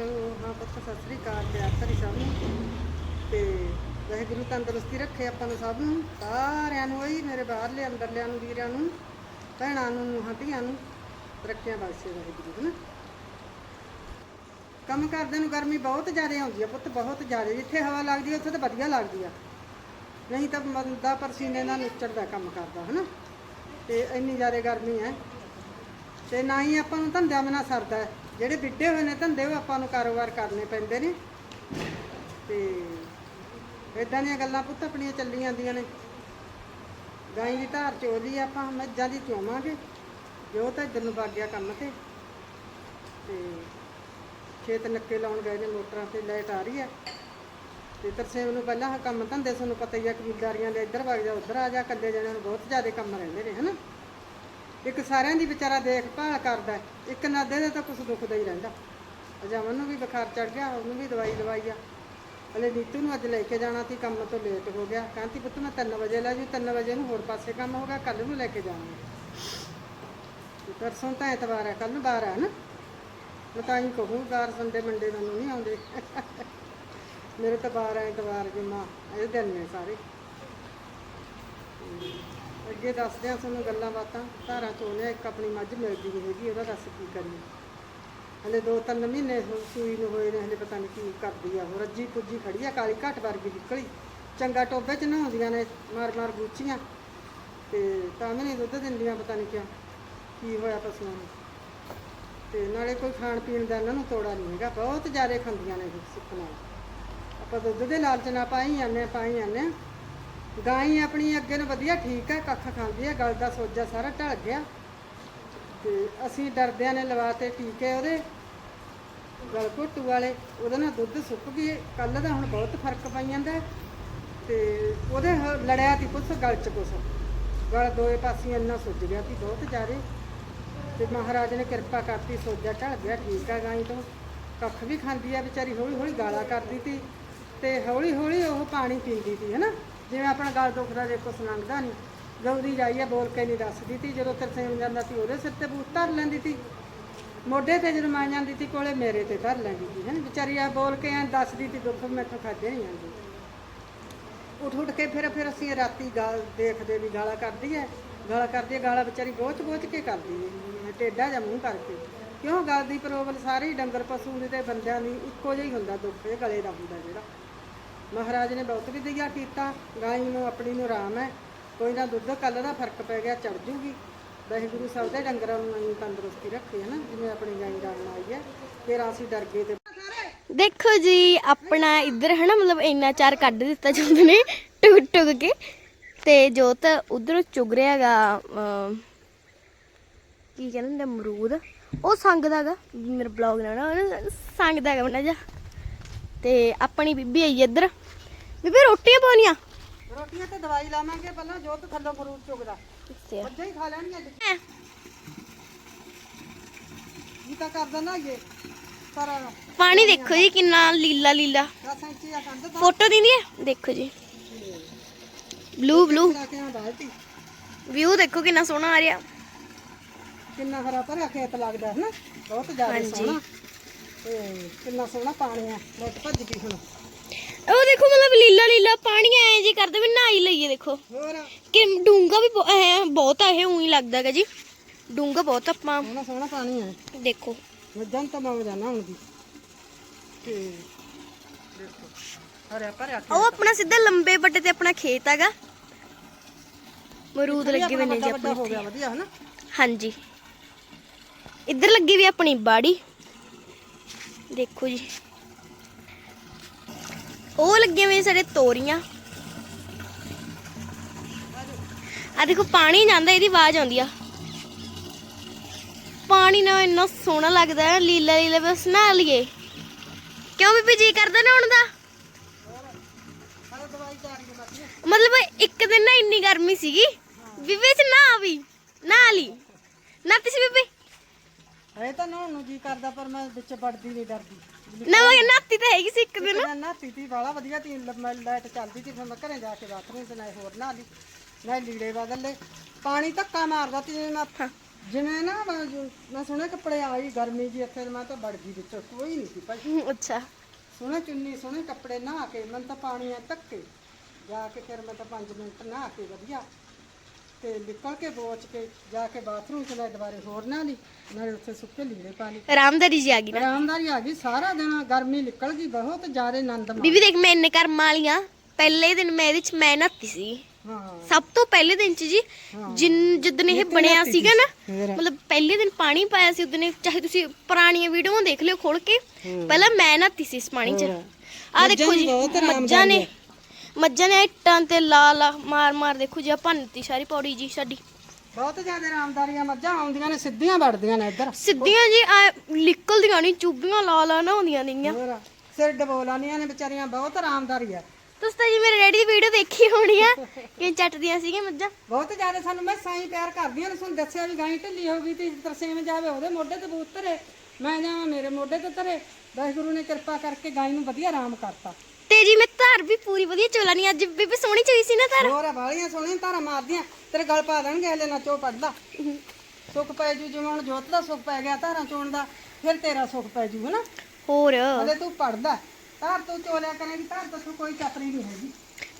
Hello ਹਾਂ ਪੁੱਤ, ਸਤਿ ਸ੍ਰੀ ਅਕਾਲ, ਪਿਆਰ ਭਰੀ ਸਭ ਨੂੰ। ਤੇ ਵਾਹਿਗੁਰੂ ਤੰਦਰੁਸਤੀ ਰੱਖੇ ਆਪਾਂ ਨੂੰ ਸਭ ਨੂੰ, ਸਾਰਿਆਂ ਨੂੰ ਹੀ, ਮੇਰੇ ਬਾਹਰਲੇ, ਅੰਦਰਲਿਆਂ ਨੂੰ ਵੀਰਾਂ ਨੂੰ, ਭੈਣਾਂ ਨੂੰ, ਨੂੰਹਾਂ, ਧੀਆਂ ਨੂੰ ਰੱਖਿਆ ਬਖਸ਼ੇ ਵਾਹਿਗੁਰੂ, ਹਨਾ? ਕੰਮ ਕਰਦੇ ਨੂੰ ਗਰਮੀ ਬਹੁਤ ਜ਼ਿਆਦਾ ਆਉਂਦੀ ਆ ਪੁੱਤ, ਬਹੁਤ ਜ਼ਿਆਦਾ। ਜਿੱਥੇ ਹਵਾ ਲੱਗਦੀ ਆ, ਉੱਥੇ ਤਾਂ ਵਧੀਆ ਲੱਗਦੀ ਆ। ਨਹੀਂ ਤਾਂ ਬੰਦਾ ਪਰਸੀਨੇ ਨਾਲ ਨੁੱਚੜਦਾ ਕੰਮ ਕਰਦਾ, ਹਨਾ? ਤੇ ਇੰਨੀ ਜ਼ਿਆਦਾ ਗਰਮੀ ਹੈ। ਤੇ ਨਾ ਹੀ ਆਪਾਂ ਨੂੰ ਧੰਦਿਆਂ ਬਿਨਾਂ ਸਰਦਾ ਹੈ। ਜਿਹੜੇ ਵਿੱਢੇ ਹੋਏ ਨੇ ਧੰਦੇ, ਉਹ ਆਪਾਂ ਨੂੰ ਕਾਰੋਬਾਰ ਕਰਨੇ ਪੈਂਦੇ ਨੇ। ਤੇ ਇਦਾਂ ਦੀਆਂ ਗੱਲਾਂ ਪੁੱਤ ਆਪਣੀਆਂ ਚੱਲੀ ਜਾਂਦੀਆਂ ਨੇ। ਗਾਈ ਦੀ ਧਾਰ ਚੋਲੀ ਆਪਾਂ ਮੱਝਾਂ ਦੀ ਚੋਵਾਂਗੇ, ਜੋ ਤਾਂ ਇੱਧਰ ਨੂੰ ਵਗ ਗਿਆ ਕੰਮ ਤੇ। ਤੇ ਖੇਤ ਨੱਕੇ ਲਾਉਣ ਗਏ ਨੇ, ਮੋਟਰਾਂ ਤੇ ਲਾਈਟ ਆ ਰਹੀ ਹੈ ਤੇ ਤਰਸੇਮ ਨੂੰ ਪਹਿਲਾਂ ਕੰਮ ਧੰਦੇ ਸਾਨੂੰ ਪਤਾ ਹੀ ਆ, ਕਬੀਲਦਾਰੀਆਂ ਦੇ ਇੱਧਰ ਵਗ ਜਾ, ਉੱਧਰ ਆ ਜਾ, ਇਕੱਲੇ ਜਣਿਆਂ ਨੂੰ ਬਹੁਤ ਜ਼ਿਆਦਾ ਕੰਮ ਰਹਿੰਦੇ ਨੇ, ਹਨਾ? ਇੱਕ ਸਾਰਿਆਂ ਦੀ ਵਿਚਾਰਾ ਦੇਖਭਾਲ ਕਰਦਾ ਇੱਕ ਨਾਦੇ ਦੇ ਤਾਂ ਕੁਝ ਦੁਖਦਾ ਹੀ ਰਹਿੰਦਾ। ਅਜਾਮਨ ਨੂੰ ਵੀ ਬੁਖਾਰ ਚੜ ਗਿਆ, ਉਹਨੂੰ ਵੀ ਦਵਾਈ ਦਵਾਈ ਆ। ਹਲੇ ਨੀਤੂ ਨੂੰ ਅੱਜ ਲੈ ਕੇ ਜਾਣਾ ਸੀ, ਕੰਮ ਤੋਂ ਲੇਟ ਹੋ ਗਿਆ। ਕਹਿੰਦੀ, ਪੁੱਤ ਮੈਂ 3 ਵਜੇ ਲੈ ਜੂ 3 ਵਜੇ ਨੂੰ ਹੋਰ ਪਾਸੇ ਕੰਮ ਹੋ ਕੱਲ ਨੂੰ ਲੈ ਕੇ ਜਾਵਾਂਗੇ। ਪਰਸੋਂ ਤਾਂ ਐਤਵਾਰ ਹੈ ਕੱਲ ਨੂੰ ਬਾਹਰ ਹੈ ਨਾ? ਮੈਂ ਤਾਂ ਹੀ ਕਹੂੰ, ਬਾਹਰ ਸੰਡੇ ਮੰਡੇ ਮੈਨੂੰ ਨਹੀਂ ਆਉਂਦੇ। ਮੇਰੇ ਤਾਂ ਬਾਹਰ ਹੈ ਐਤਵਾਰ ਜੁਮਾ, ਇਹ ਦਿਨ ਨੇ ਸਾਰੇ। ਅੱਗੇ ਦੱਸਦੇ ਆ ਤੁਹਾਨੂੰ ਗੱਲਾਂ ਬਾਤਾਂ। ਧਾਰਾਂ ਚੋਣਿਆ ਇੱਕ ਆਪਣੀ ਮੱਝ ਮਿਲਦੀ ਨਹੀਂ ਹੈਗੀ, ਉਹਦਾ ਦੱਸ ਕੀ ਕਰੀਏ। ਹਲੇ ਦੋ ਤਿੰਨ ਮਹੀਨੇ ਸੂਈ ਨੂੰ ਹੋਏ ਨੇ, ਹਲੇ ਪਤਾ ਨਹੀਂ ਕੀ ਕਰਦੀ ਆ। ਉਹ ਰੱਜੀ ਪੁੱਜੀ ਖੜੀ ਆ, ਕਾਲੀ ਘੱਟ ਵਰਗੀ ਨਿਕਲੀ। ਚੰਗਾ ਟੋਬੇ ਚ ਨਹਾਉਂਦੀਆਂ ਨੇ, ਮਾਰ ਮਾਰ ਗੁੱਚੀਆਂ। ਤੇ ਤਾਂ ਵੀ ਨਹੀਂ ਦੁੱਧ ਦਿੰਦੀਆਂ, ਪਤਾ ਨਹੀਂ ਕਿਉਂ। ਕੀ ਹੋਇਆ ਪਸ਼ੂਆਂ ਨੂੰ। ਤੇ ਨਾਲੇ ਕੋਈ ਖਾਣ ਪੀਣ ਦਾ ਇਹਨਾਂ ਨੂੰ ਤੋੜਾ ਨਹੀਂ ਹੈਗਾ। ਬਹੁਤ ਜ਼ਿਆਦਾ ਖਾਂਦੀਆਂ ਨੇ ਇਹ ਸੁੱਖ ਨਾਲ। ਆਪਾਂ ਦੁੱਧ ਦੇ ਲਾਲਚ ਨਾਲ ਪਾਈ ਜਾਂਦੇ ਹਾਂ, ਪਾਈ ਜਾਂਦੇ ਹਾਂ ਗਾਈ ਆਪਣੀ ਅੱਗੇ ਨੂੰ ਵਧੀਆ, ਠੀਕ ਹੈ ਕੱਖ ਖਾਂਦੀ ਹੈ ਗਲ ਦਾ ਸੋਜਾ ਸਾਰਾ ਢਲ ਗਿਆ। ਤੇ ਅਸੀਂ ਡਰਦਿਆਂ ਨੇ ਲਵਾਤੇ ਟੀਕੇ ਉਹਦੇ, ਗਲ ਘੁੱਟੂ ਵਾਲੇ, ਉਹਦੇ ਨਾਲ ਦੁੱਧ ਸੁੱਕ ਗਈ ਕੱਲ ਦਾ ਹੁਣ ਬਹੁਤ ਫ਼ਰਕ ਪਈ ਜਾਂਦਾ। ਤੇ ਉਹਦੇ ਲੜਿਆ ਤੀ ਕੁਛ ਗਲ ਚ ਕੁਛ। ਗਲ ਦੋਏ ਪਾਸੇ ਇੰਨਾ ਸੁੱਜ ਗਿਆ ਸੀ ਬਹੁਤ ਜ਼ਿਆਦੇ। ਤੇ ਮਹਾਰਾਜ ਨੇ ਕਿਰਪਾ ਕਰਤੀ, ਸੋਜਾ ਢਲ ਗਿਆ, ਠੀਕ ਆ ਗਾਈ ਤੋਂ। ਕੱਖ ਵੀ ਖਾਂਦੀ ਆ, ਵਿਚਾਰੀ ਹੌਲੀ ਹੌਲੀ ਗਾਲਾਂ ਕਰਦੀ ਤੀ। ਤੇ ਹੌਲੀ ਹੌਲੀ ਉਹ ਪਾਣੀ ਪੀਂਦੀ ਤੀ, ਹੈਨਾ? ਜਿਵੇਂ ਆਪਣਾ ਗਲ ਦੁਖਦਾ ਜੇ ਕੁਛ ਲੰਘਦਾ ਨਹੀਂ ਗੌਰੀ ਜਾਈਏ ਬੋਲ ਕੇ ਨਹੀਂ ਦੱਸਦੀ ਤੀ। ਜਦੋਂ ਤਰਸੇਮ ਜਾਂਦਾ ਸੀ ਉਹਦੇ ਸਿਰ ਤੇ ਬੂਤ ਧਰ ਲੈਂਦੀ ਤੀ। ਮੋਢੇ ਤੇ ਜਦੋਂ ਮੈਂ ਜਾਂਦੀ ਤੀ, ਕੋਲੇ ਮੇਰੇ ਤੇ ਧਰ ਲੈਂਦੀ ਤੀ। ਹਨਾ ਵਿਚਾਰੀ ਆ ਬੋਲ ਕੇ ਐਂ ਦੱਸਦੀ ਤੀ, ਦੁੱਖ ਮੈਥੋਂ ਖਾਦੇ ਨਹੀਂ ਜਾਂਦੀ। ਉੱਠ ਉੱਠ ਕੇ ਫਿਰ ਫਿਰ ਅਸੀਂ ਰਾਤੀ ਗਾਲ ਦੇਖਦੇ ਵੀ ਗਾਲਾਂ ਕਰਦੀ ਐ। ਗਾਲਾਂ ਕਰਦੀ ਐ, ਗਾਲਾਂ ਵਿਚਾਰੀ ਬੋਚ ਬੋਚ ਕੇ ਕਰਦੀ ਐ। ਟੇਡਾ ਜਾਂ ਮੂੰਹ ਕਰਕੇ। ਕਿਉਂ? ਗੱਲ ਦੀ ਪ੍ਰੋਬਲ ਸਾਰੇ ਡੰਗਰ ਪਸ਼ੂ ਦੇ ਤੇ ਬੰਦਿਆਂ ਦੀ ਇੱਕੋ ਜਿਹਾ ਹੀ ਹੁੰਦਾ ਦੁੱਖ, ਇਹ ਗਲੇ ਦਾ ਹੁੰਦਾ ਜਿਹੜਾ। ਮਹਾਰਾਜ ਨੇ ਬਹੁਤ ਵਧੀਆ ਕੀਤਾ, ਗਾਈ ਨੂੰ, ਆਪਣੀ ਨੂੰ ਆਰਾਮ ਹੈ। ਕੋਈ ਨਾ ਦੁੱਧ, ਕੱਲ ਦਾ ਫ਼ਰਕ ਪੈ ਗਿਆ, ਚੜ ਜੂਗੀ। ਵਾਹਿਗੁਰੂ ਸਭ ਦੇ ਡੰਗਰਾਂ ਨੂੰ ਅਸੀਂ ਤੰਦਰੁਸਤੀ ਰੱਖੇ ਹਨਾ ਜਿਵੇਂ ਆਪਣੀ ਗਾਈ ਰਾਮ ਆਈ ਹੈ। ਫਿਰ ਅਸੀਂ ਡਰ ਗਏ ਤੇ ਦੇਖੋ ਜੀ, ਆਪਣਾ ਇੱਧਰ ਹਨਾ, ਮਤਲਬ ਇੰਨਾ ਚਾਰ ਕੱਢ ਦਿੱਤਾ ਜਾਂਦੇ ਨੇ, ਟੁਕ ਟੁਕ ਕੇ। ਤੇ ਜੋਤ ਉਧਰੋਂ ਚੁਗ ਰਿਹਾਗਾ ਕੀ ਕਹਿੰਦੇ ਨੇ ਅਮਰੂਦ। ਉਹ ਸੰਗਦਾਗਾ ਮੇਰਾ ਬਲੌਗ ਨਾ ਨਾ ਸੰਗਦਾਗਾ ਬਣਾ ਜਾ ਤੇ ਆਪਣੀ ਬੀਬੀ ਆਈ ਇੱਧਰ। ਬੀਬੀ ਰੋਟੀਆਂ ਪਾਉਣੀਆਂ? ਰੋਟੀਆਂ ਤੇ ਦਵਾਈ ਲਾਵਾਂਗੇ ਪਹਿਲਾਂ ਜੋਤ ਥੱਲੋਂ ਮਰੂਦ ਚੁਗਦਾ। ਮੱਝਾਂ ਹੀ ਖਾ ਲੈਣੀਆਂ ਜੀ ਤਾਂ ਕਰ ਦਿੰਦਾ ਇਹ ਪਰ ਪਾਣੀ ਦੇਖੋ ਜੀ ਕਿੰਨਾ ਲੀਲਾ ਲੀਲਾ। 10 ਇੰਚੀ ਆ ਕੰਧ ਤਾਂ। ਫੋਟੋ ਦਿੰਦੀ ਹੈ? ਦੇਖੋ ਜੀ। ਬਲੂ ਬਲੂ ਵਿਊ ਦੇਖੋ ਕਿੰਨਾ ਸੋਹਣਾ ਆ ਰਿਹਾ। ਕਿੰਨਾ ਹਰਾ ਭਰਿਆ ਖੇਤ ਲੱਗਦਾ ਹੈ ਨਾ। ਬਹੁਤ ਜ਼ਿਆਦਾ। ਸੋਹਣਾ। ਤੇ ਕਿੰਨਾ ਸੋਹਣਾ ਪਾਣੀ ਆ। ਮੁੱਟ ਭੱਜ ਗਈ ਹੁਣ। ਉਹ ਦੇਖੋ ਮਤਲਬ ਲੀਲਾ ਲੀਲਾ ਪਾਣੀ ਐ ਜੀ ਕਰਦੇ ਵੀ ਨਹਾਈ ਲਈਏ ਦੇਖੋ। ਹੋਰ? ਕਿ ਡੂੰਗਾ ਵੀ ਬਹੁ- ਐਂ ਬਹੁਤ ਆ ਇਹ ਉਹੀ ਲੱਗਦਾ ਹੈਗਾ ਜੀ। ਡੂੰਗਾ ਬਹੁਤ ਆਪਾਂ ਸੋਹਣਾ ਸੋਹਣਾ ਪਾਣੀ ਹੈ ਦੇਖੋ। ਮੱਝਾਂ ਨੂੰ ਤਾਂ ਮੈਂ ਜਾਣਾ ਹੁਣ ਦੀ ਤੇ ਦੇਖੋ ਹਰਿਆ ਭਰਿਆ ਉਹ ਆਪਣਾ ਸਿੱਧਾ ਲੰਬੇ ਵੱਡੇ ਤੇ ਆਪਣਾ ਖੇਤ ਹੈਗਾ। ਮਰੂਦ ਲੱਗੇ ਹੋਏ ਨੇ ਜੀ ਹੋ ਆਪਣੇ ਗਿਆ ਵਧੀਆ ਹਨਾ? ਹਾਂਜੀ। ਇੱਧਰ ਲੱਗੀ ਵੀ ਆਪਣੀ ਬਾੜੀ। ਦੇਖੋ ਜੀ। ਉਹ ਲੱਗੇ ਹੋਏ ਸਾਡੇ ਤੋਰੀਆਂ। ਆ ਦੇਖੋ, ਪਾਣੀ ਜਾਂਦਾ, ਇਹਦੀ ਆਵਾਜ਼ ਆਉਂਦੀ ਆ। ਪਾਣੀ ਨਾਲ ਇੰਨਾ ਸੋਹਣਾ ਲੱਗਦਾ ਹੈ, ਲੀਲਾ ਲੀਲਾ, ਬਸ ਨਹਾ ਲਈਏ। ਕਿਉਂ ਬੀਬੀ ਜੀ ਕਰਦਾ ਨਾ ਹੁਣ ਦਾ? ਮਤਲਬ ਇੱਕ ਦਿਨ ਨਾ ਇੰਨੀ ਗਰਮੀ ਸੀਗੀ। ਬੀਬੀ ਚ ਨਾ ਵੀ ਨਾ ਲਈ। ਨਾ ਤੁਸੀਂ ਬੀਬੀ? ਇਹ ਤਾਂ ਨਹਾਉਣ ਨੂੰ ਜੀ ਕਰਦਾ ਪਰ ਮੈਂ ਵਿੱਚ ਵੜਦੀ ਨਹੀਂ ਡਰਦੀ। ਨਾ ਮੈਂ ਨਾਤੀ ਤਾਂ ਹੈਗੀ ਸੀ ਇੱਕ ਦਿਨ। ਮੈਂ ਨਹਾਤੀ ਤੀ ਵਾਲਾ ਵਧੀਆ ਤੀ। ਮੈਂ ਲਾਈਟ ਚੱਲਦੀ ਤੀ ਫਿਰ ਮੈਂ ਘਰੇ ਜਾ ਕੇ ਬਾਥਰੂਮ ਤੇ ਨਾ ਹੋਰ ਨਹਾ ਲਈ। ਨਾ ਲੀੜੇ ਬਦਲ। ਲਏ ਪਾਣੀ ਧੱਕਾ ਮਾਰਦਾ ਤੀ ਜਿਵੇਂ ਮੈਂ ਜਿਵੇਂ ਨਾ ਮੈਂ ਮੈਂ ਸੁਣਿਆ ਕੱਪੜੇ ਆਈ ਗਰਮੀ ਜੀ ਇੱਥੇ ਮੈਂ ਤਾਂ ਵੜ ਗਈ ਵਿੱਚ ਕੋਈ ਨਹੀਂ ਸੀ ਭਾਈ। ਅੱਛਾ। ਸੋਹਣੇ ਚੁੰਨੀ ਸੋਹਣੇ ਕੱਪੜੇ ਨਹਾ ਕੇ ਮੈਂ ਤਾਂ ਪਾਣੀ ਆ ਧੱਕੇ। ਜਾ ਕੇ ਫਿਰ ਮੈਂ ਤਾਂ 5 ਮਿੰਟ ਨਹਾ ਕੇ ਵਧੀਆ। ਤੇ ਨਿਕਲ ਕੇ ਬੋਚ ਕੇ ਜਾ ਕੇ ਬਾਥਰੂਮ ਚ ਮੈਂ ਦੁਬਾਰੇ ਹੋਰ ਨਾ ਲਈ ਨਾਲੇ ਉੱਥੇ ਸੁੱਕੇ ਲੀੜੇ ਪਾ ਲਈ ਆਰਾਮਦਾਰੀ ਜੀ ਆ ਗਈ ਨਾ। ਆਰਾਮਦਾਰੀ ਆ ਗਈ ਸਾਰਾ ਦਿਨ ਗਰਮੀ ਨਿਕਲ ਗਈ ਬਹੁਤ ਜ਼ਿਆਦਾ ਆਨੰਦ ਮਾਣ। ਬੀਬੀ ਦੇਖ ਮੈਂ ਇੰਨੇ ਕਰਮ ਵਾਲੀਆਂ ਪਹਿਲੇ ਦਿਨ ਮੈਂ ਇਹਦੇ ਚ ਮੈਂ ਨਹਾਤੀ ਸੀ। ਹਾਂ। ਸਭ ਤੋਂ ਪਹਿਲੇ ਦਿਨ ਚ ਜੀ ਜਿਨ ਜਿੱਦਣ ਇਹ ਬਣਿਆ ਸੀਗਾ ਨਾ ਮਤਲਬ ਪਹਿਲੇ ਦਿਨ ਪਾਣੀ ਪਾਇਆ ਸੀ ਉਦਨੇ ਚਾਹੇ ਤੁਸੀਂ ਪੁਰਾਣੀਆਂ ਵੀਡੀਓਆਂ ਦੇਖ ਲਿਓ ਖੋਲ ਕੇ ਪਹਿਲਾਂ ਮੈਂ ਨਹਾਤੀ ਸੀ ਇਸ ਪਾਣੀ 'ਚ। ਆ ਦੇਖੋ ਜੀ ਮੱਝਾਂ ਨੇ ਮੱਝਾਂ ਨੇ ਇੱਟਾਂ ਤੇ ਲਾ ਲਾ ਮਾਰ ਮਾਰ ਦੇਖੋ ਜੀ ਆ ਭੰਨਤੀ ਸਾਰੀ ਪੌੜੀ ਜੀ ਸਾਡੀ। ਬਹੁਤ ਜ਼ਿਆਦਾ ਆਰਾਮਦਾਰੀਆਂ ਮੱਝਾਂ ਆਉਂਦੀਆਂ ਨੇ ਸਿੱਧੀਆਂ ਵੜਦੀਆਂ ਨੇ ਇੱਧਰ। ਸਿੱਧੀਆਂ ਜੀ ਆ ਨਿਕਲਦੀਆਂ ਨਹੀਂ ਚੁੱਭੀਆਂ ਲਾ ਲਾ ਨਾ ਹੁੰਦੀਆਂ ਨੇਗੀਆਂ। ਹੋਰ ਸਿਰ ਡਬੋਲਾਨੀਆਂ ਨੇ ਵਿਚਾਰੀਆਂ ਬਹੁਤ ਆਰਾਮਦਾਰੀ ਆ। ਤੁਸੀਂ ਤਾਂ ਜੀ ਮੇਰੇ ਡੈਡੀ ਦੀ ਵੀਡੀਓ ਦੇਖੀ ਹੋਣੀ ਆ ਕਿ ਚੱਟਦੀਆਂ ਸੀਗੀਆਂ ਮੱਝਾਂ। ਬਹੁਤ ਜ਼ਿਆਦਾ ਸਾਨੂੰ ਮੈਂ ਸਾਈ ਪਿਆਰ ਕਰਦੀਆਂ ਨੇ ਸਾਨੂੰ ਦੱਸਿਆ ਵੀ ਗਾਂ ਢਿੱਲੀ ਹੋ ਗਈ ਤੇ ਤਰਸੇਮ ਜਾਵੇ ਉਹਦੇ ਮੋਢੇ ਤੇ ਬੂਤ ਧਰੇ। ਮੈਂ ਜਾਵਾਂ ਮੇਰੇ ਮੋਢੇ ਤੇ ਧਰੇ। ਵਾਹਿਗੁਰੂ ਨੇ ਕਿਰਪਾ ਕਰਕੇ ਗਾਂ ਨੂੰ ਵਧੀਆ ਆਰਾਮ ਕਰਤਾ। ਤੇ ਜੀ ਮੈਂ ਧਾਰ ਵੀ ਪੂਰੀ ਵਧੀਆ ਚੋਲਾਨੀ ਅੱਜ ਬੀਬੀ ਸੋਹਣੀ ਚੋਈ ਸੀ ਨਾ ਧਾਰ। ਹੋਰ ਆ ਵਾਲੀਆਂ ਸੋਹਣੀਆਂ ਧਾਰਾਂ ਮਾਰਦੀਆਂ। ਤੇਰੇ ਗਲ ਪਾ ਦੇਣਗੇ ਹਲੇ ਨਾ ਚੋ ਪੜਦਾ। ਸੁੱਖ ਪੈ ਜੂ ਜਿਵੇਂ ਹੁਣ ਜੋਤ ਦਾ ਸੁੱਖ ਪੈ ਗਿਆ ਧਾਰਾਂ ਚੋਣ ਦਾ ਫਿਰ ਤੇਰਾ ਸੁੱਖ ਪੈ ਜੂ ਹਨਾ? ਹੋਰ। ਹਲੇ ਤੂੰ ਪੜਦਾ। ਧਾਰ ਤੂੰ ਚੋਲਿਆ ਕਰੇਗੀ ਧਾਰ ਤਾਂ ਤੂੰ ਕੋਈ ਚੱਪਰੀ ਨਹੀਂ ਹੈਗੀ।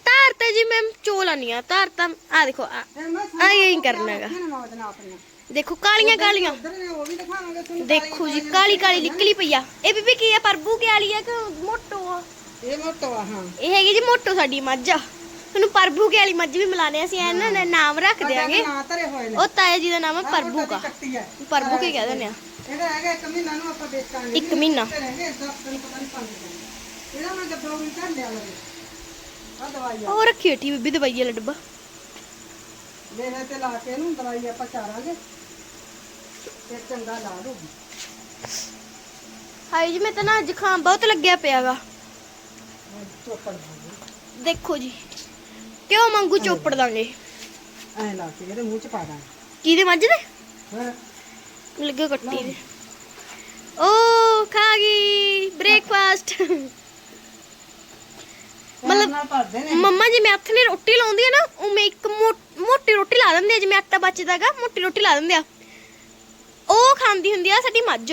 ਧਾਰ ਤਾਂ ਜੀ ਮੈਂ ਚੋਲਾਨੀ ਆ ਧਾਰ ਤਾਂ ਆ ਦੇਖੋ ਆ ਤੇ ਮੈਂ ਆ ਇਹ ਕਰਨਾ ਹੈਗਾ। ਸਾਰੀਆਂ ਨੌਜਣਾ ਆਪਣੀਆਂ? ਦੇਖੋ ਕਾਲੀਆਂ ਕਾਲੀਆਂ। ਉਧਰ ਨੇ ਉਹ ਵੀ ਦਿਖਾਵਾਂਗੇ ਤੁਹਾਨੂੰ ਦੇਖੋ ਜੀ ਕਾਲੀ ਕਾਲੀ ਨਿਕਲੀ ਪਈ ਆ। ਇਹ ਬੀਬੀ ਕੀ ਆ ਪਰਬੂ ਕੀ ਵਾਲੀ ਆ ਕਿ ਮੋਟੋ ਆ? ਇਹ ਮੋਟੋ ਆ ਹਾਂ। ਇਹ ਹੈਗੀ ਜੀ ਮੋਟੋ ਸਾਡੀ ਮੱਝ ਆ। ਤੁਹਾਨੂੰ ਪਰਬੂ ਕੀ ਵਾਲੀ ਮੱਝ ਵੀ ਮਿਲਾਣੇ ਅਸੀਂ ਇਹਨਾਂ ਦਾ ਨਾਮ ਰੱਖ ਦਿਆਂਗੇ। ਨਾ ਧਰੇ ਹੋਏ ਨੇ। ਉਹ ਤਾਇਆ ਜੀ ਦਾ ਨਾਮ ਹੈ ਪਰਬੂ ਕਾ। ਪਰਬੂ ਕੀ ਕਹਿ ਦਿੰਦੇ ਆ। ਇਹਦਾ ਹੈਗਾ ਇੱਕ ਮਹੀਨਾ ਨੂੰ ਆਪਾਂ ਵੇਚਾਂਗੇ। ਇੱਕ ਮਹੀਨਾ। ਤੇ ਰਹਿੰਗੇ 10 ਦਿਨ ਪਤਾ ਨਹੀਂ ਪੰਜ ਦਿਨ। ਇਹਦਾ ਮੈਂ ਗੱਬਰੋਂ ਵੀ ਕਰ ਲਿਆ ਲਗੇ ਆ ਦਵਾਈ ਆ। ਉਹ ਰੱਖੀ ਹਟੀ ਬੀਬੀ ਦਵਾਈ ਵਾਲਾ ਡੱਬਾ। ਮੇਰੇ ਤੇ ਲਾ ਕੇ ਇਹਨੂੰ ਦਵਾਈ ਆਪਾਂ ਚਾਰਾਂਗੇ। ਫਿਰ ਚੰਗਾ ਲਾ ਦੂਗੀ ਹਾਏ ਜੀ ਮੈਂ ਤਾਂ ਨਾ ਜ਼ੁਕਾਮ ਬਹੁਤ ਲੱਗਿਆ ਪਿਆਗਾ ਚੋਪੜ ਦੂੰਗੀ ਦੇਖੋ ਜੀ ਕਿਉਂ ਮੰਗੂ ਚੋਪੜ ਦਾਂਗੇ। ਐ ਲਾ ਕੇ ਇਹਦੇ ਮੂੰਹ ਚ ਪਾ ਦਾਂਗੇ। ਕਿਹਦੇ ਮੱਝ ਦੇ? ਫਿਰ ਲੱਗੇ ਕੱਟੀ ਦੇ। ਓ ਖਾ ਗਈ ਬ੍ਰੇਕਫਾਸਟ ਮਤਲਬ ਨਾਲ ਭਰਦੇ ਨੇ। ਮੰਮਾ ਜੀ ਮੈਂ ਹੱਥ ਰੋਟੀ ਲਾਉਂਦੀ ਆ ਨਾ ਉਹ ਮੈਂ ਇੱਕ ਮੋ- ਮੋਟੀ ਰੋਟੀ ਲਾ ਦਿੰਦੇ ਆ ਜਿਵੇਂ ਆਟਾ ਬਚਦਾਗਾ ਮੋਟੀ ਰੋਟੀ ਲਾ ਦਿੰਦੇ ਆ। ਉਹ ਖਾਂਦੀ ਹੁੰਦੀ ਆ ਸਾਡੀ ਮੱਝ।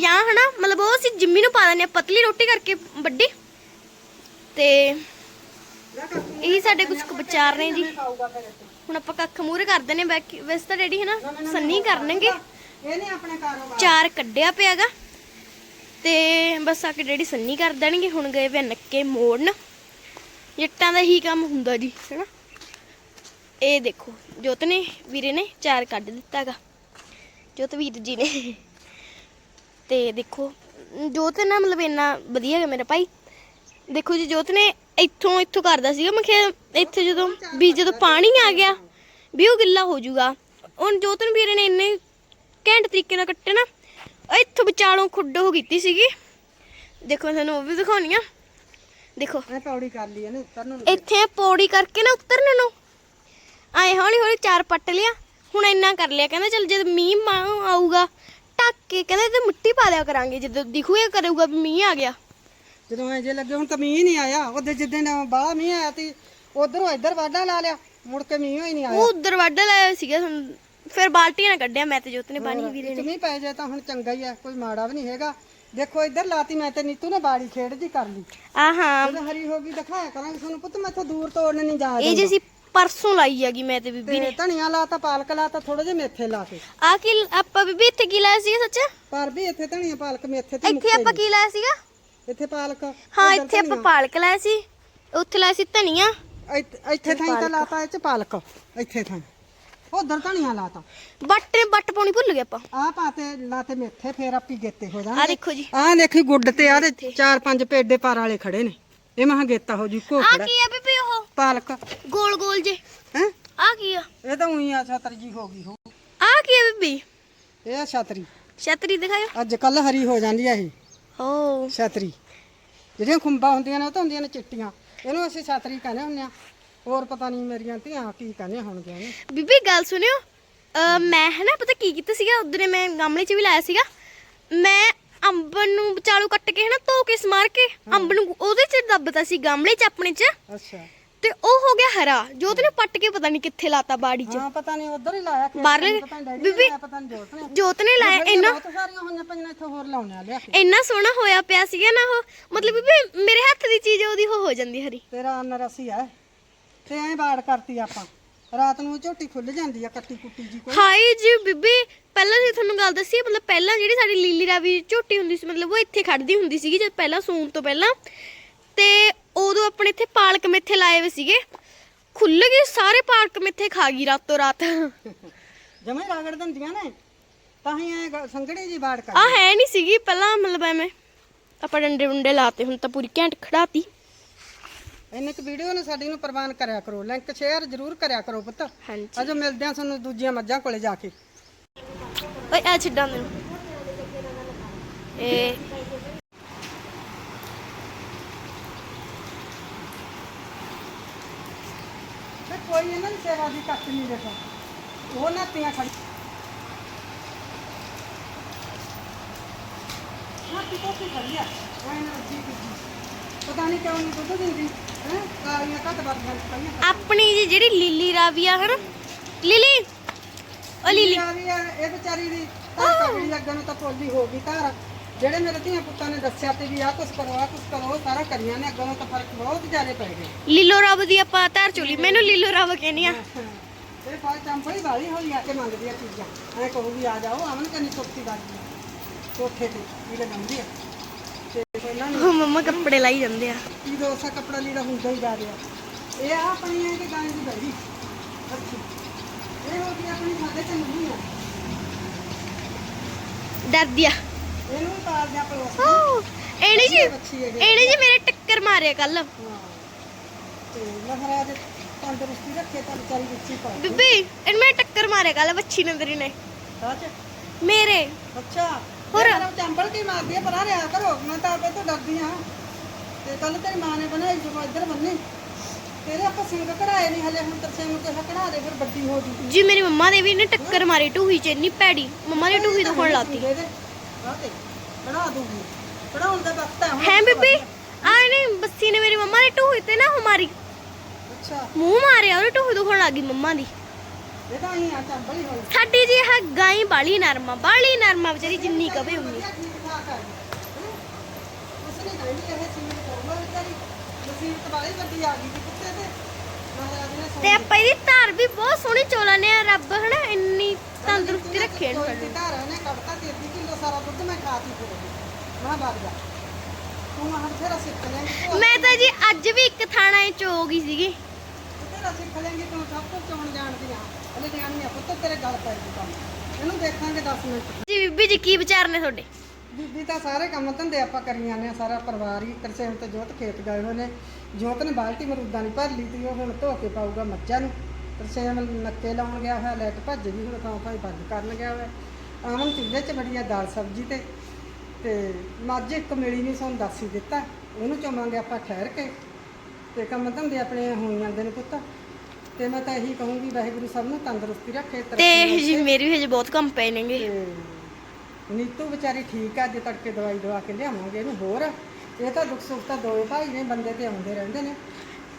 ਜਾਂ ਹਨਾ ਮਤਲਬ ਉਹ ਅਸੀਂ ਜਿੰਮੀ ਨੂੰ ਪਾ ਦਿੰਦੇ ਆ ਪਤਲੀ ਰੋਟੀ ਕਰਕੇ ਵੱਡੀ। ਤੇ ਇਹੀ ਸਾਡੇ ਕੁਝ ਕੁ ਵਿਚਾਰ ਨੇ ਜੀ। ਹੁਣ ਆਪਾਂ ਕੱਖ ਮੂਰੇ ਕਰਦੇ ਨੇ ਵੈਸੇ ਤਾਂ ਡੈਡੀ ਹਨਾ ਸੰਨੀ ਕਰਨਗੇ। ਇਹ ਆਪਣੇ ਕਾਰੋਬਾਰ ਚਾਰ ਕੱਢਿਆ ਪਿਆਗਾ। ਤੇ ਬਸ ਆ ਕੇ ਡੈਡੀ ਸੰਨੀ ਕਰ ਦੇਣਗੇ, ਹੁਣ ਗਏ ਵੇ ਨੱਕੇ ਮੋੜਨ। ਜੱਟਾਂ ਦਾ ਹੀ ਕੰਮ ਹੁੰਦਾ ਜੀ, ਹੈਨਾ। ਇਹ ਦੇਖੋ, ਜੋਤ ਨੇ, ਵੀਰੇ ਨੇ ਚਾਰ ਕੱਢ ਦਿੱਤਾਗਾ। ਜੋਤ ਵੀਰ ਜੀ ਨੇ। ਤੇ ਦੇਖੋ, ਜੋਤ ਨਾ ਮਤਲਬ ਇੰਨਾ ਵਧੀਆ ਹੈ ਮੇਰਾ ਭਾਈ। ਦੇਖੋ ਜੀ ਜੋਤ ਨੇ ਇੱਥੋਂ ਇੱਥੋਂ ਕਰਦਾ ਸੀਗਾ ਮੈਂ ਕਿਹਾ ਇੱਥੇ ਜਦੋਂ ਵੀ ਜਦੋਂ ਪਾਣੀ ਆ ਗਿਆ ਵੀ ਉਹ ਗਿੱਲਾ ਹੋ ਜਾਊਗਾ ਹੁਣ ਜੋਤ ਨੂੰ ਵੀਰੇ ਨੇ ਇੰਨੇ ਘੈਂਟ ਤਰੀਕੇ ਨਾਲ ਕੱਟੇ ਨਾ ਇੱਥੋਂ ਵਿਚਾਲੋਂ ਖੁੱਡ ਹੋ ਕੀਤੀ ਸੀਗੀ। ਦੇਖੋ ਮੈਂ ਤੁਹਾਨੂੰ ਉਹ ਵੀ ਦਿਖਾਉਣੀ ਆ। ਦੇਖੋ ਐ ਪੌੜੀ ਕਰ ਲਈ ਇਹਨੇ ਉੱਤਰ ਨੂੰ ਇੱਥੇ ਪੌੜੀ ਕਰਕੇ ਨਾ ਉਤਰਨ ਨੂੰ। ਆਏ ਹੌਲੀ ਹੌਲੀ ਚਾਰ ਪੱਟ ਲਿਆ ਹੁਣ ਇੰਨਾ ਕਰ ਲਿਆ ਕਹਿੰਦਾ ਚਲ ਜਦ ਮੀਂਹ ਮਾਂ ਆਊਗਾ ਢੱਕ ਕੇ ਕਹਿੰਦਾ ਤੇ ਮਿੱਟੀ ਪਾ ਦਿਆ ਕਰਾਂਗੇ ਜਦੋਂ ਦਿਖੂਗਾ ਕਰੂਗਾ ਵੀ ਮੀਂਹ ਆ ਗਿਆ। ਜਦੋਂ ਐ ਜੇ ਲੱਗੇ ਹੁਣ ਤਾਂ ਮੀਂਹ ਨਹੀਂ ਆਇਆ। ਉਹਦੇ ਜਿੱਦਣ ਬਾਹਲਾ ਮੀਂਹ ਆਇਆ ਤੀ ਉਧਰੋਂ ਇੱਧਰ ਵਾਢਾ ਲਾ ਲਿਆ ਮੁੜ ਕੇ ਮੀਂਹ ਹੀ ਨਹੀਂ ਆਇਆ। ਉਹ ਉਧਰ ਵੱਢ ਲਾਇਆ ਸੀਗਾ ਹੁਣ ਫਿਰ ਬਾਲਟੀਆਂ ਨਾਲ ਕੱਢਿਆ ਮੈਂ ਤੇ ਜੋਤ ਨੇ ਪਾਣੀ ਵੀਰੇ ਵਿੱਚ ਮੀਂਹ ਪੈ ਜਾਏ ਤਾਂ ਹੁਣ ਚੰਗਾ ਹੀ ਆ ਕੋਈ ਮਾੜਾ ਵੀ ਨਹੀਂ ਹੈਗਾ। ਦੇਖੋ ਇੱਧਰ ਲਾਤੀ ਮੈਂ ਤੇ ਨੀਤੂ ਨੇ ਬਾੜੀ ਖੇਡ ਜੀ ਕਰ ਲਈ। ਆ ਹਾਂ। ਜਦੋਂ ਹਰੀ ਹੋ ਗਈ ਦਿਖਾਇਆ ਕਰਾਂਗੇ ਤੁਹਾਨੂੰ। ਪੁੱਤ ਮੈਥੋਂ ਦੂਰ ਤੋੜਨ ਨਹੀਂ ਜਾ ਇਹ ਜੇ ਅਸੀਂ ਪਰਸੋਂ ਲਾਈ ਹੈਗੀ ਮੈਂ ਤੇ ਬੀਬੀ ਤੇ ਧਨੀਆ ਲਾਤਾ ਪਾਲਕ ਲਾਤਾ ਥੋੜੇ ਜਿਹੇ ਮੇਥੇ ਲਾ ਕੇ ਆ ਕੀ ਆਪਾਂ ਬੀਬੀ ਇੱਥੇ ਕੀ ਲਾਇਆ ਸੀਗਾ ਸੱਚ? ਪਰ ਵੀ ਇੱਥੇ ਧਨੀਆ ਪਾਲਕ ਮੇਥੇ ਤੇ ਇੱਥੇ ਆਪਾਂ ਕੀ ਲਾਇਆ ਸੀਗਾ? ਇੱਥੇ ਪਾਲਕ ਹਾਂ ਇੱਥੇ ਆਪਾਂ ਪਾਲਕ ਲਾਇਆ ਸੀ। ਉੱਥੇ ਲਾਇਆ ਸੀ ਧਨੀਆ। ਇੱਥੇ ਥਾਂ ਤਾਂ ਲਾਤਾ ਇਹ ਚ ਪਾਲਕ। ਇੱਥੇ ਥਾਂ ਉਧਰ ਧਨੀਆ ਲਾਤਾ। ਬੱਟ ਬੱਟ ਪਾਉਣੀ ਭੁੱਲ ਗਏ ਆਪਾਂ। ਆ ਪਾਤੇ ਲਾਤੇ ਮੇਥੇ ਫੇਰ ਆਪੀ ਗੇਤੇ ਹੋ ਆ ਜਾਣਗੇ ਦੇਖੋ ਜੀ। ਆ ਦੇਖੀ ਗੁੱਡ ਤੇ ਆ ਦੇ ਚਾਰ ਪੰਜ ਪੇਡੇ ਪਰ ਵਾਲੇ ਖੜੇ ਨੇ। ਇਹ ਮਹਾ ਗੇਤਾ ਹੋ ਜੂ ਕੋ ਆ ਕੀ ਆ ਬੀਬੀ ਉਹ? ਪਾਲਕ। ਗੋਲ ਗੋਲ ਜੇ। ਹੈ? ਆ ਕੀ ਆ? ਇਹ ਤਾਂ ਉਹੀ ਆ ਛਤਰ ਜੀ ਹੋ ਗਈ ਹੋ ਆ ਕੀ ਆ ਬੀਬੀ? ਇਹ ਆ ਛਤਰੀ। ਛਤਰੀ ਦਿਖਾਓ ਅੱਜ ਕੱਲ ਹਰੀ ਹੋ ਜਾਂਦੀ ਆ ਇਹ। ਓ ਛਤਰੀ। ਜਿਹੜੀਆਂ ਖੁੰਬਾਂ ਹੁੰਦੀਆਂ ਨੇ ਉਹ ਤਾਂ ਹੁੰਦੀਆਂ ਨੇ ਚਿੱਟੀਆਂ। ਇਹਨੂੰ ਅਸੀਂ ਛਤਰੀ ਕਹਿੰਦੇ ਹੁੰਦੇ ਆ ਹੋਰ ਪਤਾ ਨਹੀਂ ਮੇਰੀਆਂ ਧੀਆਂ ਕੀ ਕਹਿੰਦੇ ਹੋਣਗੀਆਂ ਇਹਨੂੰ ਬੀਬੀ ਗੱਲ ਸੁਣਿਓ। ਅਹ ਮੈਂ ਹੈ ਨਾ ਪਤਾ ਕੀ ਕੀਤਾ ਸੀਗਾ? ਉਧਰੇ ਮੈਂ ਗਮਲੇ 'ਚ ਵੀ ਲਾਇਆ ਸੀਗਾ। ਮੈਂ ਅੰਬ ਨੂੰ ਵਿਚਾਲੂ ਕੱਟ ਕੇ ਹੈ ਨਾ ਧੋ ਕੇ ਸਮਾਰ ਕੇ ਅੰਬ ਨੂੰ ਉਹਦੇ 'ਚ ਦੱਬਤਾ ਸੀ ਗਮਲੇ 'ਚ ਆਪਣੇ 'ਚ। ਅੱਛਾ। ਤੇ ਉਹ ਹੋ ਗਿਆ ਹਰਾ ਜੋਤ ਨੇ ਪੱਟ ਕੇ ਪਤਾ ਨਹੀਂ ਕਿੱਥੇ ਲਾਤਾ ਬਾੜੀ 'ਚ। ਹਾਂ ਪਤਾ ਨਹੀਂ ਉਧਰ ਹੀ ਲਾਇਆ ਬਾਹਰਲੇ- ਚ, ਪਤਾ ਨਹੀਂ ਡੈਡੀ ਬੀਬੀ- ਨੇ ਲਾਇਆ, ਪਤਾ ਨਹੀਂ ਜੋਤ ਨੇ। ਜੋਤ ਨੇ ਲਾਇਆ ਇੰਨਾ ਬਹੁਤ ਸਾਰੀਆਂ ਹੋਈਆਂ ਪਈਆਂ ਇੱਥੇ ਹੋਰ ਲਾਉਣੇ ਆ ਲਿਆ ਕੇ। ਇੰਨਾ ਸੋਹਣਾ ਹੋਇਆ ਪਿਆ ਸੀਗਾ ਨਾ ਉਹ ਮਤਲਬ ਵੀ ਮੇਰੇ ਹੱਥ ਦੀ ਚੀਜ਼ ਉਹਦੀ ਉਹ ਹੋ ਜਾਂਦੀ ਹਰੀ। ਤੇਰਾ ਨਰਸੀ ਆ ਤੇ ਐਂ ਬਾੜ ਕਰਤੀ ਆਪਾਂ। ਰਾਤ ਨੂੰ ਝੋਟੀ ਖੁੱਲ ਜਾਂਦੀ ਆ ਕੱਟੀ ਕੁੱਟੀ ਜੀ ਕੋਈ। ਹਾਈ ਜੀ ਬੀਬੀ ਪਹਿਲਾਂ ਜੀ ਤੁਹਾਨੂੰ ਗੱਲ ਦੱਸੀ ਮਤਲਬ ਪਹਿਲਾਂ ਜਿਹੜੀ ਸਾਡੀ ਲੀਲੀ ਰਾਵੀ ਝੋਟੀ ਹੁੰਦੀ ਸੀ ਮਤਲਬ ਉਹ ਇੱਥੇ ਖੜਦੀ ਹੁੰਦੀ ਸੀਗੀ ਜਦ ਪਹਿਲਾਂ ਸੂਣ ਤੋਂ ਪਹਿਲਾਂ। ਤੇ ਉਦੋਂ ਆਪਣੇ ਇੱਥੇ ਪਾਲਕ ਮੇਥੇ ਲਾਏ ਹੋਏ ਸੀਗੇ। ਖੁੱਲ ਗਏ ਸਾਰੇ ਪਾਲਕ ਮੇਥੇ ਖਾ ਗਈ ਰਾਤੋਂ ਰਾਤ। ਜਮੇ ਰਗੜ ਦਿੰਦੀਆਂ ਨੇ। ਤਾਂ ਹੀ ਐ ਸੰਗੜੀ ਜੀ ਬਾੜ ਕਰ ਆ ਹੈ ਨਹੀਂ ਸੀਗੀ ਪਹਿਲਾਂ ਮਤਲਬ ਐਵੇਂ ਆਪਾਂ ਡੰਡੇ ਡੁੰਡੇ ਲਾਤੇ ਹੁਣ ਤਾਂ ਪੂਰੀ ਘੈਂਟ ਖੜਾਤੀ। ਇੰਨੇ ਕੁ ਵੀਡੀਓ ਨੇ ਸਾਡੀ ਨੂੰ ਪ੍ਰਵਾਨ ਕਰਿਆ ਕਰੋ ਲਿੰਕ ਸ਼ੇਅਰ ਜ਼ਰੂਰ ਕਰਿਆ ਕਰੋ ਪੁੱਤ। ਹਾਂਜੀ। ਅਜੋ ਮਿਲਦੇ ਆ ਤੁਹਾਨੂੰ ਦੂਜੀਆਂ ਮੱਝਾਂ ਕੋਲੇ ਜਾ ਕੇ। ਓਏ ਆ ਛੱਡਾਂ ਮੈਨੂੰ। ਇਹ ਕੋਈ ਇਹਨਾਂ ਦੀ ਸੇਵਾ ਦੀ ਕੱਟ ਨਹੀਂ ਦੇਖੋ। ਉਹ ਨਾ ਤੀਆਂ ਖੜੀ ਹਾਂ ਕੋਤੀ ਖੜੀ ਆ ਐ ਨਾ ਜੀ ਜੀ ਪਤਾ ਨਹੀਂ ਕਿਉਂ ਨਹੀਂ ਦੁੱਧ ਦਿੰਦੀ ਹੈ? ਕਾਲੀਆਂ ਘੱਟ ਵਰਗੀਆਂ ਪਈਆਂ ਆਪਣੀ ਜੀ ਜਿਹੜੀ ਲੀਲੀ ਰਾਵੀ ਆ ਹਨਾ? ਲੀਲੀ? ਓ ਲੀਲੀ। ਆ ਵੀ ਆ, ਇਹ ਵਿਚਾਰੀ ਦੀ ਤਾਂ ਕਬੜੀ ਲੱਗਣ ਨੂੰ ਤਾਂ ਪੋਲੀ ਹੋ ਗਈ ਧਾਰ ਜਿਹੜੇ ਮੇਰੇ ਧੀਆਂ ਪੁੱਤਾਂ ਨੇ ਦੱਸਿਆ ਤੇ ਵੀ ਆਹ ਕੁਛ ਕਰੋ ਆਹ ਕੁਛ ਕਰੋ ਉਹ ਸਾਰਾ ਕਰੀਆਂ ਨੇ ਅੱਗੋਂ ਤਾਂ ਫ਼ਰਕ ਬਹੁਤ ਜ਼ਿਆਦਾ ਪੈ ਗਿਆ। ਲੀਲੋ ਰਬ ਦੀ ਆਪਾਂ ਧਾਰ ਚੋਲੀ ਮੈਨੂੰ ਲੀਲੋ ਰਬ ਕਹਿੰਦੀ ਆ। ਇਹ ਫਲ ਚੰਪੜੀ ਵਾਲੀ ਹੋਈ ਆ ਕੇ ਮੰਗਦੀ ਆ ਚੀਜ਼ਾਂ। ਐ ਕਹੂਗੀ ਆ ਜਾਓ ਅਮਨ ਕੰਨੀ ਚੁੱਪੀ ਬਾਜੀ ਕੋਠੇ ਤੇ ਵੀ ਲਗਾਉਂਦੀ ਆ। ਤੇ ਉਹ ਮੰਮਾ ਕੱਪੜੇ ਲਾਈ ਜਾਂਦੇ ਆ। ਕੀ ਦੋਸਾ ਕੱਪੜਾ ਲੀੜਾ ਹੁੰਦਾ ਹੀ ਜਾ ਰਿਹਾ ਇਹ ਆ ਆਪਣੀ ਹੈ ਕਿ ਗਾਂ ਦੀ ਬੈਠੀ ਅੱਛੀ। ਇਹ ਹੋ ਗਈ ਆਪਣੀ ਸਾਡੇ ਚ ਨਹੀਂ ਆ। ਡਰਦੀ ਆ। ਇਹਨੂੰ ਪਲੋਸ ਜੀ ਇਹਨੇ ਮੇਰੇ ਟੱਕਰ ਮਾਰਿਆ ਕੱਲ ਹਾਂ। ਤੇ ਮਹਾਰਾਜ ਤੰਦਰੁਸਤੀ ਰੱਖੇ ਤਾਂ ਵਿਚਾਰੀ ਵਿੱਚੀ ਪਾ ਬੀਬੀ ਇਹਨੇ ਮੇਰੇ ਟੱਕਰ ਮਾਰਿਆ ਕੱਲ ਬੱਚੀ ਨੰਦਰੀ ਨੇ। ਸੱਚ? ਮੇਰੇ। ਅੱਛਾ। ਹੋਰ? ਚੰਬਲ ਕੀ ਮਾਰਦੀ ਆ ਪਰਾਂ ਰਿਆ ਕਰੋ ਮੈਂ ਤਾਂ ਆਪੇ ਤੋਂ ਡਰਦੀ ਆ। ਤੇ ਕੱਲ ਤੇਰੀ ਮਾਂ ਨੇ ਬਣਾਈ ਜਦੋਂ ਇੱਧਰ ਬੰਨੀ। ਤੇਰੇ ਆਪਾਂ ਸਿੰਘ ਕਢਾਏ ਨਹੀਂ ਹਲੇ ਹੁਣ ਤਰਸੇ ਨੂੰ ਕਿਹਾ ਕਢਾ ਦੇ ਫਿਰ ਵੱਡੀ ਹੋ ਜੂਗੀ। ਜੀ ਮੇਰੀ ਮੰਮਾ ਦੇ ਵੀ ਇਹਨੇ ਟੱਕਰ ਮਾਰੀ ਟੂਹੀ ਚ ਇੰਨੀ ਭੈੜੀ। ਮੰਮਾ ਨੇ ਟੂਹੀ ਤੋਂ ਹੁਣ ਲਾਤੀ ਦੇ ਦੇ ਦੂੰਗੀ ਦਾ ਵਕਤ ਹੈ ਹੁਣ ਹੈ ਬੀਬੀ ਆ ਇਹਨੇ ਬੱਸੀ ਨੇ ਮੇਰੀ ਮੰਮਾ ਨੇ ਟੂਹੀ ਤੇ ਨਾ ਉਹ ਮਾਰੀ। ਅੱਛਾ। ਮੂੰਹ ਮਾਰਿਆ ਉਹਨੇ ਟੂਹੀ ਹੁਣ ਲੱਗੀ ਮੰਮਾ ਦੀ। ਇਹ ਤਾਂ ਹੀ ਆ ਚੰਬਲ ਹੀ ਹੋਈ ਸਾਡੀ ਜੀ ਇਹ ਗਾਈ ਬਾਲੀ ਨਰਮਾ ਬਾਲੀ ਨਰਮਾ ਵਿਚਾਰੀ ਜਿੰਨੀ ਕਵੇ ਉਨੀ। ਵਧੀਆ ਠੀਕ ਠਾਕ ਆ ਹੈਂ? ਉਸ ਨੇ ਕਹਿੰਦੀ ਇਹ ਸੀਮਿੰਟ ਕਰੂਗਾ ਵਿਚਾਰੀ ਨਸੀਬਤ ਵਾਲੀ ਵੱਡੀ ਆ ਗਈ ਸੀ ਕੁੱਤੇ ਤੇ। ਨੇ ਆਪਾਂ ਇਹਦੀ ਧਾਰ ਵੀ ਬਹੁਤ ਸੋਹਣੀ ਚੋਲਨੇ ਆ ਰੱਬ ਹਨਾ ਇੰਨੀ ਤੰਦਰੁਸਤੀ ਰੱਖੇ ਇਹਨੂੰ ਕੋਈ ਧਾਰਾ ਨੇ ਕੱਢਤਾ 33 ਕਿਲੋ ਸਾਰਾ ਦੁੱਧ ਮੈਂ ਖਾਤੀ ਫਿਰ। ਮੈਂ ਬਾਦ ਗਿਆ ਤੂੰ ਹਰ ਫੇਰਾ ਸਿੱਖ ਲੈਂਗੀ ਮੈਂ ਤਾਂ ਜੀ ਅੱਜ ਵੀ ਇੱਕ ਥਾਣਾ ਚ ਹੋ ਗਈ ਸੀਗੀ। ਤੇਰਾ ਸਿੱਖ ਲੈਂਗੀ ਤੂੰ ਸਭ ਕੁਝ ਚੋਣ ਜਾਣਦੀ ਆ। ਹਲੇ ਜਾਣੀ ਆ ਪੁੱਤ ਤੇਰੇ ਗੱਲ ਪੈ ਗਈ ਕੰਮ। ਇਹਨੂੰ ਦੇਖਾਂਗੇ 10 ਮਿੰਟ। ਜੀ ਬੀਬੀ ਜੀ ਕੀ ਵਿਚਾਰ ਨੇ ਤੁਹਾਡੇ? ਬੀਬੀ ਤਾਂ ਸਾਰੇ ਕੰਮ ਧੰਦੇ ਆਪਾਂ ਕਰੀ ਜਾਂਦੇ ਆ ਸਾਰਾ ਪਰਿਵਾਰ ਹੀ ਤਰਸੇਮ ਤੇ ਜੋਤ ਖੇਤ ਗਏ ਹੋਏ ਨੇ। ਜੋਤ ਨੇ ਬਾਲਟੀ ਮਰੂਦਾਂ ਨਹੀਂ ਭਰ ਲਈ ਤੀ ਉਹ ਹੁਣ ਧੋ ਕੇ ਪਾਊਗਾ ਮੱਝਾਂ ਨੂੰ। ਤਰਸੇਮ ਨੱਕੇ ਲਾਉਣ ਗਿਆ ਹੋਇਆ ਲਾਈਟ ਭੱਜ ਗਈ ਹੁਣ ਤਾਂ ਭਾਈ ਬੰਦ ਕਰਨ ਗਿਆ ਹੋਇਆ। ਆਮਨ ਚੁੱਲ੍ਹੇ 'ਚ ਬੜੀ ਆ ਦਾਲ ਸਬਜ਼ੀ ਤੇ ਤੇ ਮੱਝ ਇੱਕ ਮਿਲੀ ਨਹੀਂ ਸਾਨੂੰ ਦੱਸ ਹੀ ਦਿੱਤਾ। ਉਹਨੂੰ ਚੋਵਾਂਗੇ ਆਪਾਂ ਠਹਿਰ ਕੇ ਤੇ ਕੰਮ ਧੰਦੇ ਆਪਣੇ ਹੋਈ ਜਾਂਦੇ ਨੇ ਪੁੱਤ। ਤੇ ਮੈਂ ਤਾਂ ਇਹੀ ਕਹੂੰਗੀ ਵਾਹਿਗੁਰੂ ਸਭ ਨੂੰ ਤੰਦਰੁਸਤੀ ਰੱਖੇ ਤੇ ਜੀ ਮੇਰੇ ਵੀ ਹਜੇ ਬਹੁਤ ਕੰਮ ਪਏ ਨੇਗੇ। ਤੇ ਨੀਤੂ ਵਿਚਾਰੀ ਠੀਕ ਆ ਜੇ ਤੜਕੇ ਦਵਾਈ ਦਵਾ ਕੇ ਲਿਆਵਾਂਗੇ ਇਹਨੂੰ ਹੋਰ। ਇਹ ਤਾਂ ਦੁੱਖ ਸੁੱਖ ਤਾਂ ਦੋਏ ਭਾਈ ਨੇ ਬੰਦੇ ਤੇ ਆਉਂਦੇ ਰਹਿੰਦੇ ਨੇ।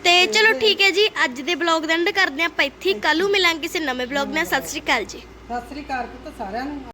ਤੇ ਚਲੋ ਠੀਕ ਹੈ ਜੀ, ਅੱਜ ਦੇ ਬਲੌਗ ਦਾ ਐਂਡ ਕਰਦੇ ਹਾਂ ਆਪਾਂ ਇੱਥੇ ਕੱਲ ਮਿਲਾਂਗੇ ਕਿਸੇ ਨਵੇਂ ਬਲੌਗ ਨਾਲ। ਸਤਿ ਸ਼੍ਰੀ ਅਕਾਲ ਜੀ। ਸਤਿ ਸ੍ਰੀ ਅਕਾਲ ਪੁੱਤ ਸਾਰਿਆਂ ਨੂੰ।